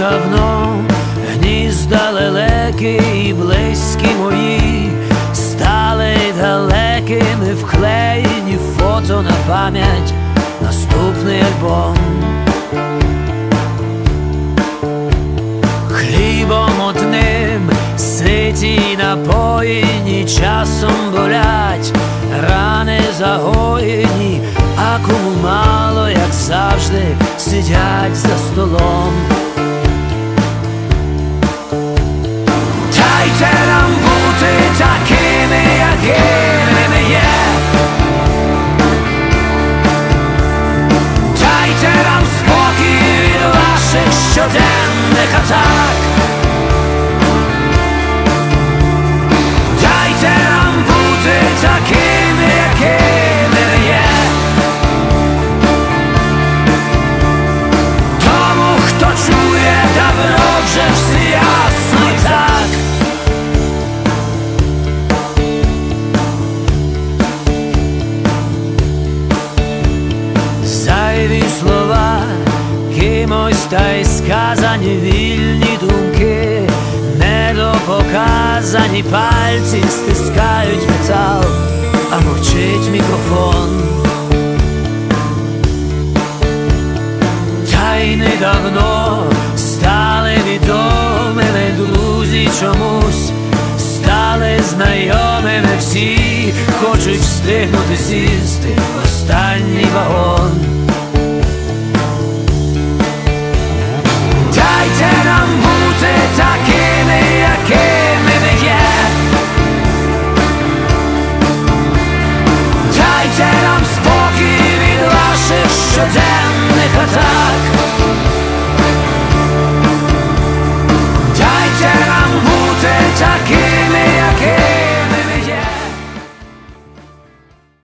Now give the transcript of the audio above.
давно гнізда лелеки і близькі мої, стали далекими, вклеєні фото на пам'ять, наступний альбом. Хлібом одним ситі напоїні, часом болять, рани загоєні, а кому мало, як завжди, сидять за столом. again and again and again Dajcie nam waszych śródennych atak. Та й сказані вільні думки, недопоказані пальці стискають метал, а мовчить мікрофон. Та й недавно стали відомими друзі чомусь, стали знайомими всі, хочуть встигнути сісти в останній вагон.